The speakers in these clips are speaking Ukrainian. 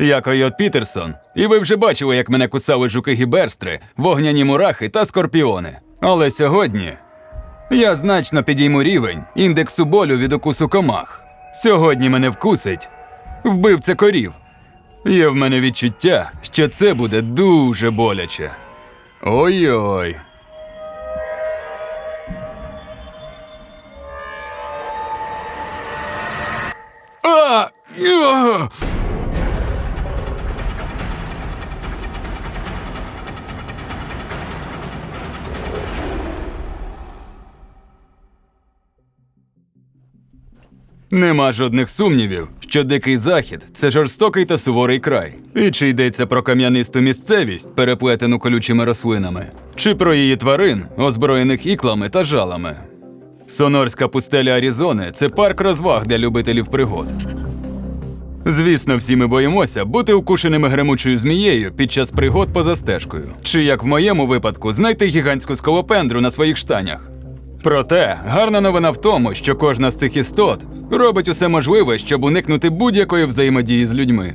Я Койот Пітерсон, і ви вже бачили, як мене кусали жуки гіберстри, вогняні мурахи та скорпіони. Але сьогодні я значно підійму рівень індексу болю від укусу комах. Сьогодні мене вкусить вбивця корів. Є в мене відчуття, що це буде дуже боляче. Ой-ой. Нема жодних сумнівів, що дикий захід це жорстокий та суворий край. І чи йдеться про кам'янисту місцевість, переплетену колючими рослинами, чи про її тварин, озброєних іклами та жалами. Сонорська пустеля Арізони це парк розваг для любителів пригод. Звісно, всі ми боїмося бути укушеними гремучою змією під час пригод поза стежкою, чи як в моєму випадку, знайти гігантську скалопендру на своїх штанях. Проте гарна новина в тому, що кожна з цих істот робить усе можливе, щоб уникнути будь-якої взаємодії з людьми.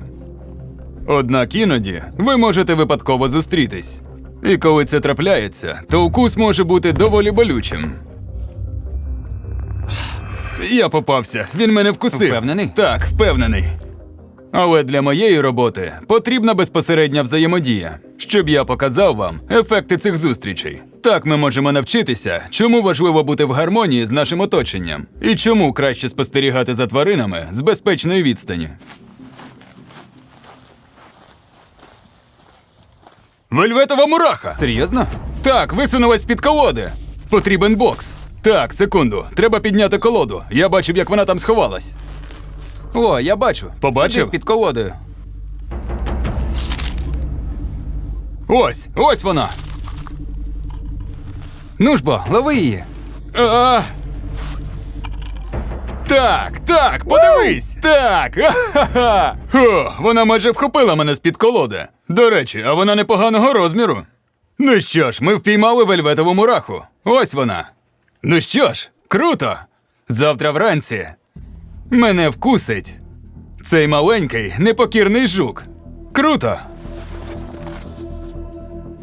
Однак іноді ви можете випадково зустрітись. І коли це трапляється, то укус може бути доволі болючим. Я попався, він мене вкусив. Впевнений? Так, впевнений. Але для моєї роботи потрібна безпосередня взаємодія, щоб я показав вам ефекти цих зустрічей. Так ми можемо навчитися, чому важливо бути в гармонії з нашим оточенням, і чому краще спостерігати за тваринами з безпечної відстані. Вельветова мураха! Серйозно? Так, висунулась з-під колоди. Потрібен бокс. Так, секунду, треба підняти колоду. Я бачив, як вона там сховалась. О, я бачу. Побачив? Сидить під колодою. Ось, ось вона. Ну ж бо, лови її. А. Так, так, подивись! Так! Ха-ха-ха! О, вона майже вхопила мене з-під колоди. До речі, а вона непоганого розміру. Ну що ж, ми впіймали вельветову мураху. Ось вона. Ну що ж, круто! Завтра вранці мене вкусить. Цей маленький, непокірний жук. Круто!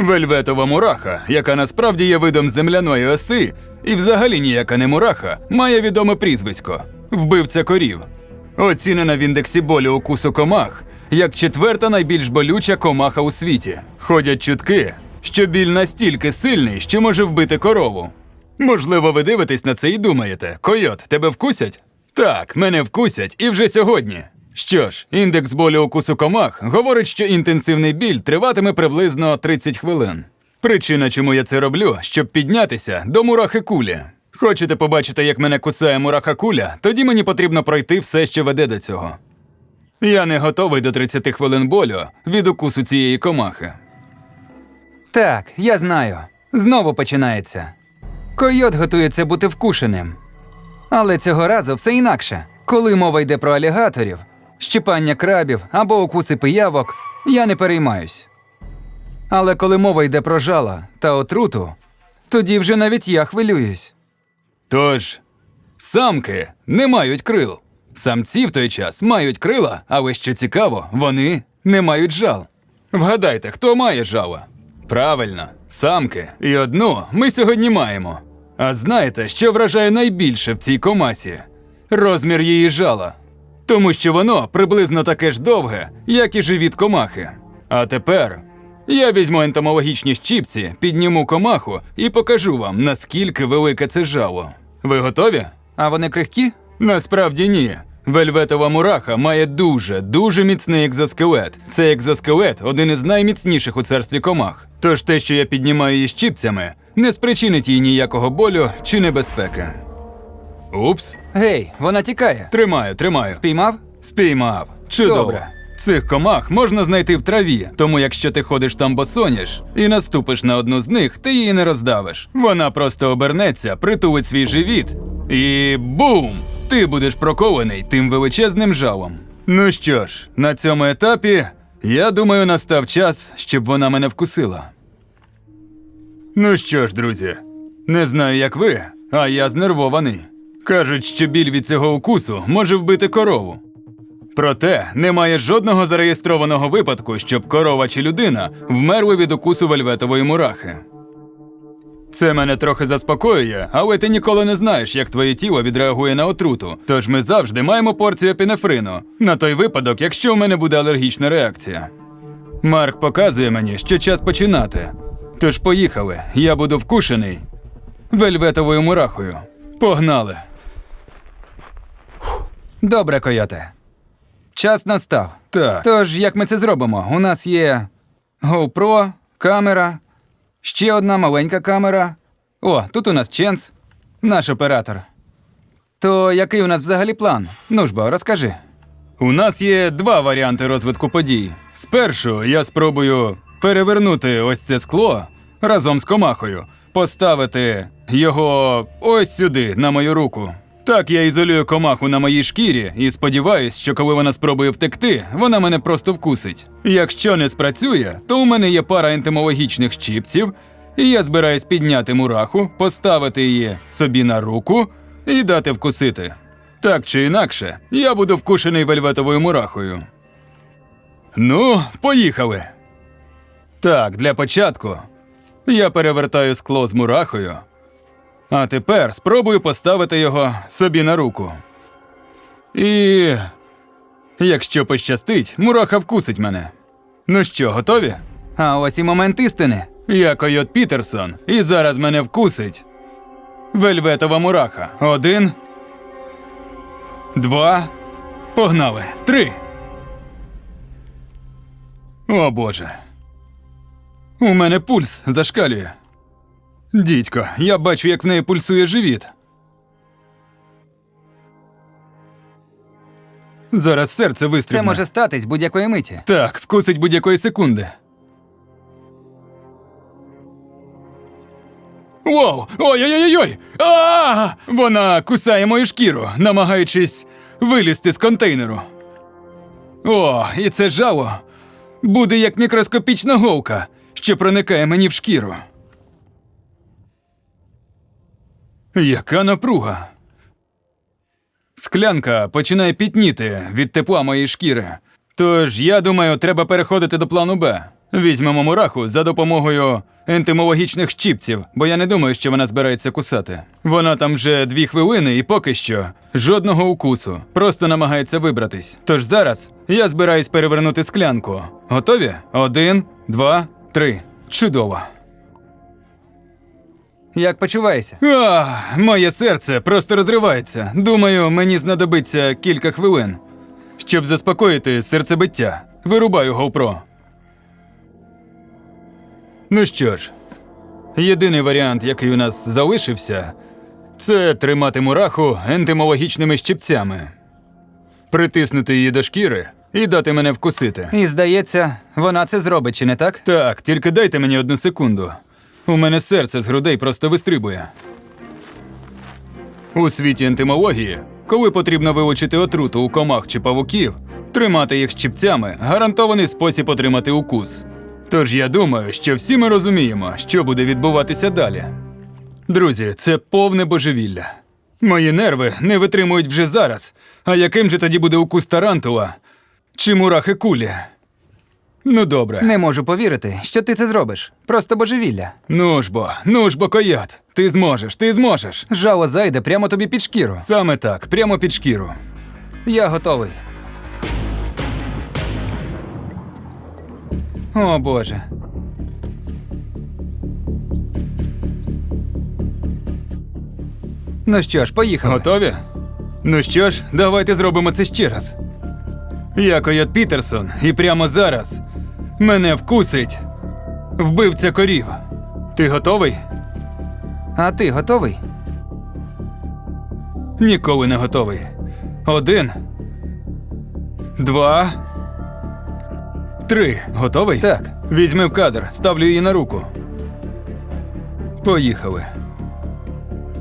Вельветова мураха, яка насправді є видом земляної оси, і взагалі ніяка не мураха, має відоме прізвисько вбивця корів. Оцінена в індексі болю укусу комах як четверта найбільш болюча комаха у світі. Ходять чутки, що біль настільки сильний, що може вбити корову. Можливо, ви дивитесь на це і думаєте: койот, тебе вкусять? Так, мене вкусять і вже сьогодні. Що ж, індекс болю укусу комах говорить, що інтенсивний біль триватиме приблизно 30 хвилин. Причина, чому я це роблю, щоб піднятися до мурахи кулі. Хочете побачити, як мене кусає мураха куля, тоді мені потрібно пройти все, що веде до цього. Я не готовий до 30 хвилин болю від укусу цієї комахи. Так, я знаю. Знову починається. Койот готується бути вкушеним. Але цього разу все інакше. Коли мова йде про алігаторів, щипання крабів або укуси пиявок, я не переймаюсь. Але коли мова йде про жала та отруту, тоді вже навіть я хвилююсь. Тож, самки не мають крил. Самці в той час мають крила, але що цікаво, вони не мають жал. Вгадайте, хто має жала? Правильно, самки. І одну ми сьогодні маємо. А знаєте, що вражає найбільше в цій комасі? Розмір її жала. Тому що воно приблизно таке ж довге, як і живіт комахи. А тепер я візьму ентомологічні щіпці, підніму комаху і покажу вам, наскільки велике це жало. Ви готові? А вони крихкі? Насправді ні. Вельветова мураха має дуже, дуже міцний екзоскелет. Цей екзоскелет один із найміцніших у царстві комах. Тож те, що я піднімаю її щіпцями, не спричинить їй ніякого болю чи небезпеки. Упс, Гей, вона тікає. тримаю, тримаю. Спіймав? Спіймав. Чудово. Добре. Цих комах можна знайти в траві, тому якщо ти ходиш там босоніж і наступиш на одну з них, ти її не роздавиш. Вона просто обернеться, притулить свій живіт і бум! Ти будеш прокований тим величезним жалом. Ну що ж, на цьому етапі я думаю, настав час, щоб вона мене вкусила. Ну що ж, друзі, не знаю, як ви, а я знервований. Кажуть, що біль від цього укусу може вбити корову. Проте немає жодного зареєстрованого випадку, щоб корова чи людина вмерли від укусу вельветової мурахи. Це мене трохи заспокоює, але ти ніколи не знаєш, як твоє тіло відреагує на отруту. Тож ми завжди маємо порцію епінефрину на той випадок, якщо у мене буде алергічна реакція. Марк показує мені, що час починати. Тож поїхали, я буду вкушений вельветовою мурахою. Погнали! Добре, койоте. Час настав. Так. Тож, як ми це зробимо? У нас є GoPro, камера, ще одна маленька камера. О, тут у нас Ченс, наш оператор. То який у нас взагалі план? Ну ж бо, розкажи. У нас є два варіанти розвитку подій. Спершу я спробую перевернути ось це скло разом з комахою, поставити його ось сюди, на мою руку. Так я ізолюю комаху на моїй шкірі і сподіваюсь, що коли вона спробує втекти, вона мене просто вкусить. Якщо не спрацює, то у мене є пара ентомологічних щипців, і я збираюсь підняти мураху, поставити її собі на руку і дати вкусити. Так чи інакше, я буду вкушений вельветовою мурахою. Ну, поїхали. Так, для початку я перевертаю скло з мурахою. А тепер спробую поставити його собі на руку. І. Якщо пощастить, мураха вкусить мене. Ну що, готові? А ось і момент істини. Я Койот Пітерсон, і зараз мене вкусить. Вельветова мураха. Один. Два. Погнали. Три. О Боже. У мене пульс зашкалює. Дідько, я бачу, як в неї пульсує живіт. Зараз серце вистрібне. Це може статись будь-якої миті. Так, вкусить будь-якої секунди. Воу! Ой-ой-ой-ой! А! Вона кусає мою шкіру, намагаючись вилізти з контейнеру. О, і це жало буде як мікроскопічна голка, що проникає мені в шкіру. Яка напруга? Склянка починає пітніти від тепла моєї шкіри. Тож я думаю, треба переходити до плану Б. Візьмемо мураху за допомогою ентимологічних щіпців, бо я не думаю, що вона збирається кусати. Вона там вже дві хвилини і поки що жодного укусу, просто намагається вибратись. Тож зараз я збираюсь перевернути склянку. Готові? Один, два, три. Чудово. Як почуваєшся? Ах, моє серце просто розривається. Думаю, мені знадобиться кілька хвилин. Щоб заспокоїти серцебиття, вирубаю GoPro. Ну що ж, єдиний варіант, який у нас залишився, це тримати мураху ентимологічними щипцями, притиснути її до шкіри і дати мене вкусити. І здається, вона це зробить, чи не так? Так, тільки дайте мені одну секунду. У мене серце з грудей просто вистрибує. У світі ентимології, коли потрібно вилучити отруту у комах чи павуків, тримати їх щипцями гарантований спосіб отримати укус. Тож я думаю, що всі ми розуміємо, що буде відбуватися далі. Друзі, це повне божевілля. Мої нерви не витримують вже зараз. А яким же тоді буде укус тарантула чи мурахи кулі? Ну добре. Не можу повірити, що ти це зробиш. Просто божевілля. Ну ж бо, ну ж бо, коят. Ти зможеш, ти зможеш. Жало зайде прямо тобі під шкіру. Саме так, прямо під шкіру. Я готовий. О Боже. Ну що ж, поїхали. Готові? Ну що ж, давайте зробимо це ще раз. Я Койот Пітерсон, і прямо зараз мене вкусить вбивця корів. Ти готовий? А ти готовий? Ніколи не готовий. Один. Два. Три. Готовий? Так. Візьми в кадр, ставлю її на руку. Поїхали.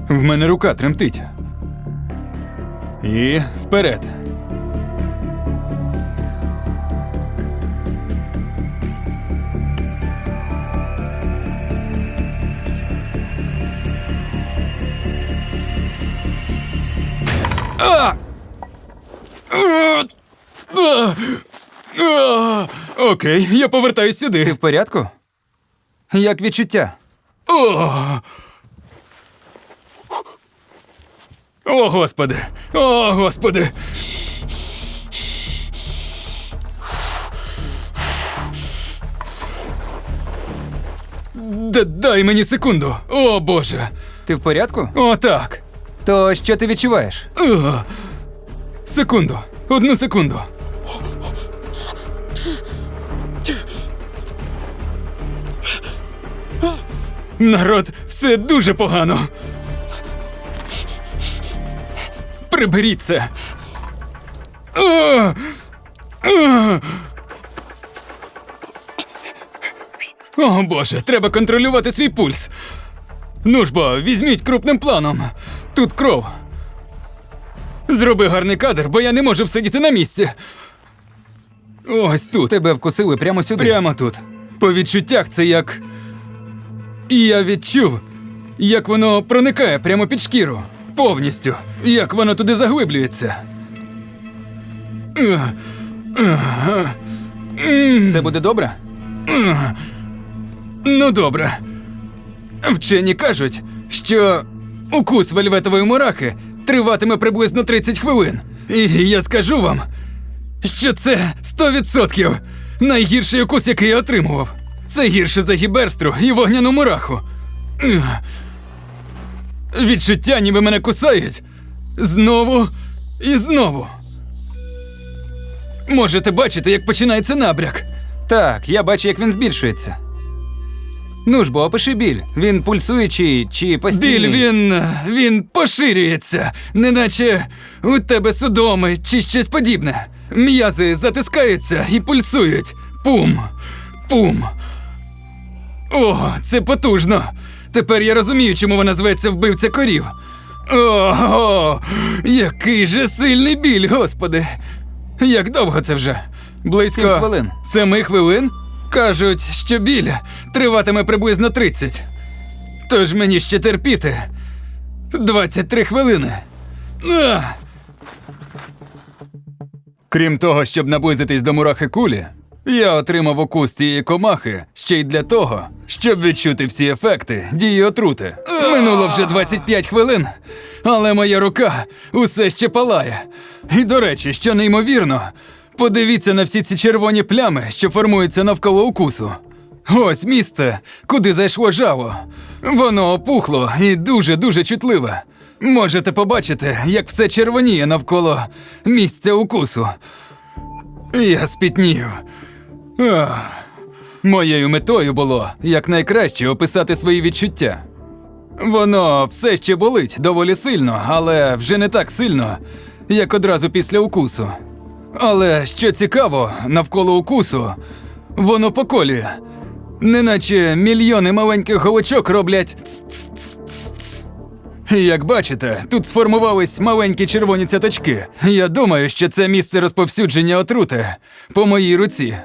В мене рука тремтить. І вперед. Окей, я повертаюсь сюди. Ти в порядку? Як відчуття? О! О, господи! О, господи! Д- дай мені секунду. О, Боже. Ти в порядку? О, так. То що ти відчуваєш? Секунду. Одну секунду. Народ, все дуже погано. Приберіть це. О, Боже, треба контролювати свій пульс. Ну ж бо, візьміть крупним планом. Тут кров. Зроби гарний кадр, бо я не можу всидіти на місці. Ось тут. Тебе вкусили прямо сюди. Прямо тут. По відчуттях це як. Я відчув, як воно проникає прямо під шкіру. Повністю. Як воно туди заглиблюється. Все буде добре? Ну добре. Вчені кажуть, що укус вельветової мурахи триватиме приблизно 30 хвилин. І я скажу вам, що це 100% найгірший укус, який я отримував. Це гірше за гіберстру і вогняну мураху. Відчуття, ніби мене кусають. Знову і знову. Можете бачити, як починається набряк. Так, я бачу, як він збільшується. Ну ж бо, опиши біль. Він пульсуючий чи постійний? Біль він. він поширюється, неначе у тебе судоми чи щось подібне. М'язи затискаються і пульсують. Пум. Пум. О, це потужно. Тепер я розумію, чому вона зветься вбивця корів. Ого, який же сильний біль, господи. Як довго це вже? Близько Сім хвилин. Семи хвилин? Кажуть, що біль триватиме приблизно 30. Тож мені ще терпіти. 23 хвилини. А! Крім того, щоб наблизитись до мурахи кулі, я отримав укус цієї комахи ще й для того, щоб відчути всі ефекти дії отрути. Минуло вже 25 хвилин, але моя рука усе ще палає. І до речі, що неймовірно, подивіться на всі ці червоні плями, що формуються навколо укусу. Ось місце, куди зайшло жаво. Воно опухло і дуже-дуже чутливе. Можете побачити, як все червоніє навколо місця укусу. Я спітнію. Ах. Моєю метою було якнайкраще описати свої відчуття. Воно все ще болить доволі сильно, але вже не так сильно, як одразу після укусу. Але що цікаво, навколо укусу воно поколює. Неначе мільйони маленьких голочок роблять. Як бачите, тут сформувались маленькі червоні цяточки. Я думаю, що це місце розповсюдження отрути по моїй руці.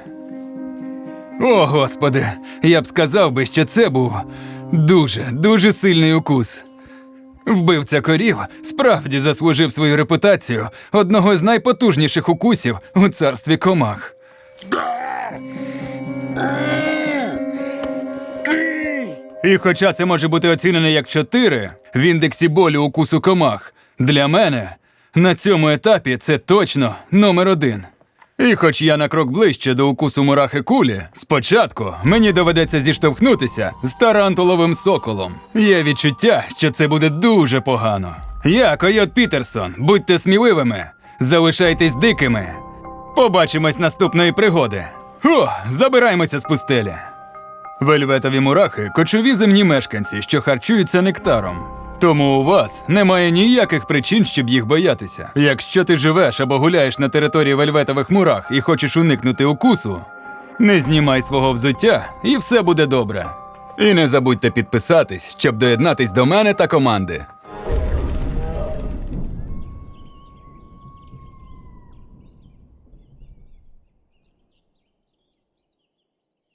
О, господи, я б сказав би, що це був дуже, дуже сильний укус. Вбивця корів справді заслужив свою репутацію одного з найпотужніших укусів у царстві комах. І хоча це може бути оцінене як 4 в індексі болю укусу комах, для мене на цьому етапі це точно номер один. І хоч я на крок ближче до укусу мурахи кулі, спочатку мені доведеться зіштовхнутися з тарантуловим соколом. Є відчуття, що це буде дуже погано. Я, Койот Пітерсон, будьте сміливими, залишайтесь дикими. Побачимось наступної пригоди. О, забираємося з пустелі. Вельветові мурахи кочові земні мешканці, що харчуються нектаром. Тому у вас немає ніяких причин, щоб їх боятися. Якщо ти живеш або гуляєш на території вельветових мурах і хочеш уникнути укусу, не знімай свого взуття, і все буде добре. І не забудьте підписатись, щоб доєднатись до мене та команди.